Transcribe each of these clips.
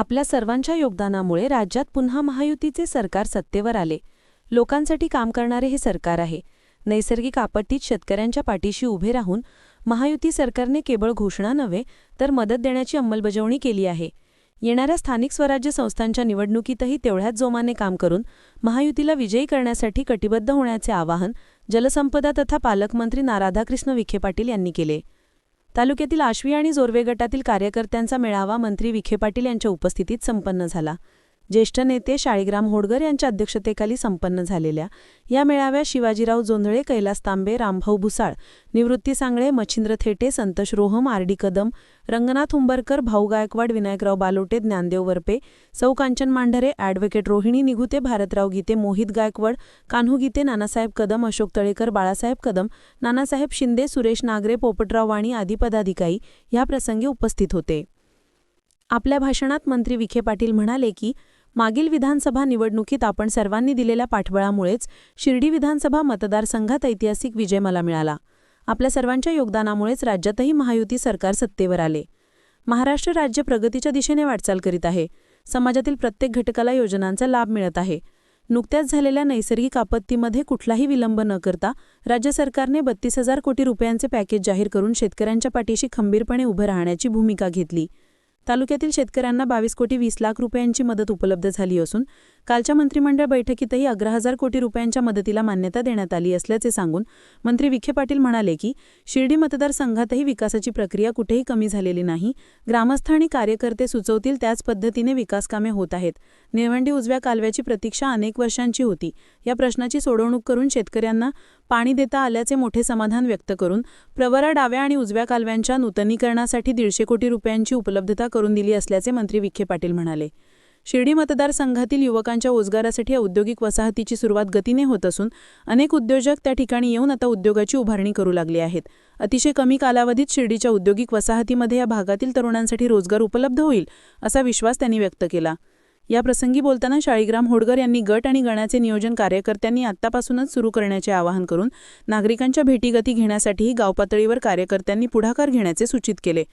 आपल्या सर्वांच्या योगदानामुळे राज्यात पुन्हा महायुतीचे सरकार सत्तेवर आले. लोकांसाठी काम करणारे हे सरकार आहे. नैसर्गिक आपत्तीत शेतकऱ्यांच्या पाठीशी उभे राहून महायुती सरकारने केवळ घोषणा नव्हे तर मदत देण्याची अंमलबजावणी केली आहे. येणाऱ्या स्थानिक स्वराज्य संस्थांच्या निवडणुकीतही तेवढ्याच जोमाने काम करून महायुतीला विजयी करण्यासाठी कटिबद्ध होण्याचे आवाहन जलसंपदा तथा पालकमंत्री नाराधाकृष्ण विखे पाटील यांनी केले. तालुक्यातील आश्वी आणि जोरवे गटातील कार्यकर्त्यांचा मेळावा मंत्री विखे पाटील यांच्या उपस्थितीत संपन्न झाला. ज्येष्ठ नेते शाळीग्राम होडगर यांच्या अध्यक्षतेखाली संपन्न झालेल्या या मेळाव्यात शिवाजीराव जोंधळे कैलास तांबे रामभाऊ भुसाळ निवृत्ती सांगळे मच्छिंद्र थेटे संतोष रोहम आर डी कदम रंगनाथ उंबरकर भाऊ गायकवाड विनायकराव बालोटे ज्ञानदेव वरपे सौ कांचन मांढरे ॲडव्होकेट रोहिणी निघुते भारतराव गीते मोहित गायकवाड कान्हू गीते नानासाहेब कदम अशोक तळेकर बाळासाहेब कदम नानासाहेब शिंदे सुरेश नागरे पोपटराव वाणी आदी पदाधिकारी या प्रसंगी उपस्थित होते. आपल्या भाषणात मंत्री विखे पाटील म्हणाले की मागील विधानसभा निवडणुकीत आपण सर्वांनी दिलेल्या पाठबळामुळेच शिर्डी विधानसभा मतदारसंघात ऐतिहासिक विजय मला मिळाला. आपल्या सर्वांच्या योगदानामुळेच राज्यातही महायुती सरकार सत्तेवर आले. महाराष्ट्र राज्य प्रगतीच्या दिशेने वाटचाल करीत आहे. समाजातील प्रत्येक घटकाला योजनांचा लाभ मिळत आहे. नुकत्याच झालेल्या नैसर्गिक आपत्तीमध्ये कुठलाही विलंब न करता राज्य सरकारने बत्तीस हजार कोटी रुपयांचे पॅकेज जाहीर करून शेतकऱ्यांच्या पाठीशी खंबीरपणे उभं राहण्याची भूमिका घेतली. तालुक्यातील शेतकऱ्यांना बावीस कोटी वीस लाख रुपयांची मदत उपलब्ध झाली असून कालच्या मंत्रिमंडळ बैठकीतही अकरा हजार कोटी रुपयांच्या मदतीला मान्यता देण्यात आली असल्याचे सांगून मंत्री विखे पाटील म्हणाले की शिर्डी मतदारसंघातही विकासाची प्रक्रिया कुठेही कमी झालेली नाही. ग्रामस्थ आणि कार्यकर्ते सुचवतील त्याच पद्धतीने विकासकामे होत आहेत. निळवंडी उजव्या कालव्याची प्रतीक्षा अनेक वर्षांची होती. या प्रश्नाची सोडवणूक करून शेतकऱ्यांना पाणी देता आल्याचे मोठे समाधान व्यक्त करून प्रवरा डाव्या आणि उजव्या कालव्यांच्या नूतनीकरणासाठी दीडशे कोटी रुपयांची उपलब्धता करून दिली असल्याचे मंत्री विखे पाटील म्हणाले. शिर्डी मतदारसंघातील युवकांच्या रोजगारासाठी औद्योगिक वसाहतीची सुरुवात गतीने होत असून अनेक उद्योजक त्या ठिकाणी येऊन आता उद्योगाची उभारणी करू लागले आहेत. अतिशय कमी कालावधीत शिर्डीच्या औद्योगिक वसाहतीमध्ये या भागातील तरुणांसाठी रोजगार उपलब्ध होईल असा विश्वास त्यांनी व्यक्त केला. या प्रसंगी बोलताना शाळीग्राम होडगर यांनी गट आणि गणाचे नियोजन कार्यकर्त्यांनी आत्तापासूनच सुरू करण्याचे आवाहन करून नागरिकांच्या भेटीगती घेण्यासाठीही गावपातळीवर कार्यकर्त्यांनी पुढाकार घेण्याचे सूचित केले.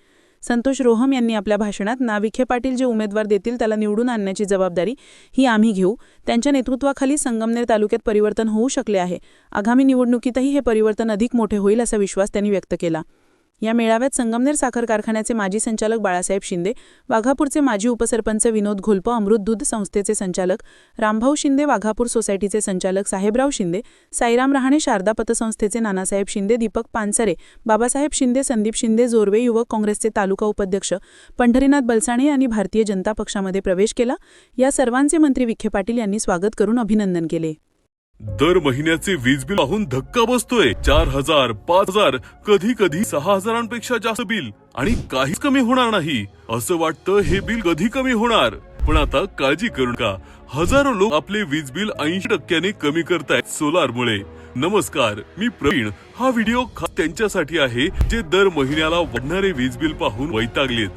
संतोष रोहम यांनी आपल्या भाषणात नाविखे पाटील जे उमेदवार देतील त्याला निवडून आणण्याची जबाबदारी ही आम्ही घेऊ. त्यांच्या नेतृत्वाखाली संगमनेर तालुक्यात परिवर्तन होऊ शकले आहे. आगामी निवडणुकीतही हे परिवर्तन अधिक मोठे होईल असा विश्वास त्यांनी व्यक्त केला. या मेळाव्यात संगमनेर साखर कारखान्याचे माजी संचालक बाळासाहेब शिंदे वाघापूरचे माजी उपसरपंच विनोद घोलप अमृत दूध संस्थेचे संचालक रामभाऊ शिंदे वाघापूर सोसायटीचे संचालक साहेबराव शिंदे साईराम रहाणे शारदा पतसंस्थेचे नानासाहेब शिंदे दीपक पानसरे बाबासाहेब शिंदे संदीप शिंदे जोरवे युवक काँग्रेसचे तालुका उपाध्यक्ष पंढरीनाथ बलसाणे यांनी भारतीय जनता पक्षामध्ये प्रवेश केला. या सर्वांचे मंत्री विखे पाटील यांनी स्वागत करून अभिनंदन केले. दर महिन्याचे वीज बिल पाहून धक्का बसतोय. चार हजार पाच हजार कधी कधी सहा हजारांपेक्षा जास्त बिल. आणि काहीच कमी होणार नाही. असं वाटतं हे बिल कधी कमी होणार. पण आता काळजी करू नका. हजारो लोक आपले वीज बिल ऐंशी टक्क्याने कमी करतायत सोलार मुळे नमस्कार मी प्रवीण. हा व्हिडिओ त्यांच्यासाठी आहे जे दर महिन्याला वाढणारे वीज बिल पाहून वैतागलेत.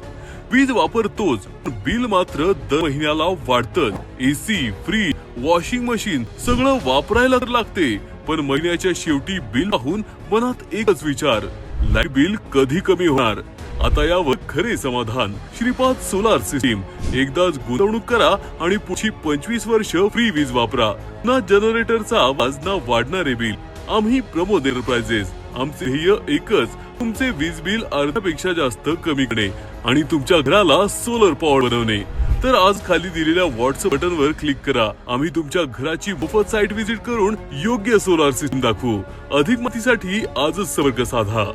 वीज वापरतोच बिल मात्र दर महिन्याला वाढतं एसी फ्रीज वॉशिंग मशीन सगळं वापरायला तर लागते. पण महिन्याच्या शेवटी बिल पाहून मनात एकच विचार लाइट बिल कधी कमी होणार? आता यावर खरे समाधान. Shripad solar system. एकदाच गुंतवणूक करा आणि पुढची पंचवीस वर्ष फ्री वीज वापरा. ना जनरेटरचा आवाज ना वाढणारे बिल. आम्ही प्रमोद एंटरप्राइजेस आमचे ध्येय एकच तुमचे वीज बिल अर्ध्यापेक्षा जास्त कमी करणे आणि तुमच्या घराला सोलर पॉवर बनवणे. तर आज खाली दिलेल्या व्हॉट्सअप बटनवर क्लिक करा. आम्ही तुमच्या घराची मोफत साईट व्हिजिट करून योग्य सोलार सिस्टम दाखवू. अधिक माहितीसाठी आजच संपर्क साधा.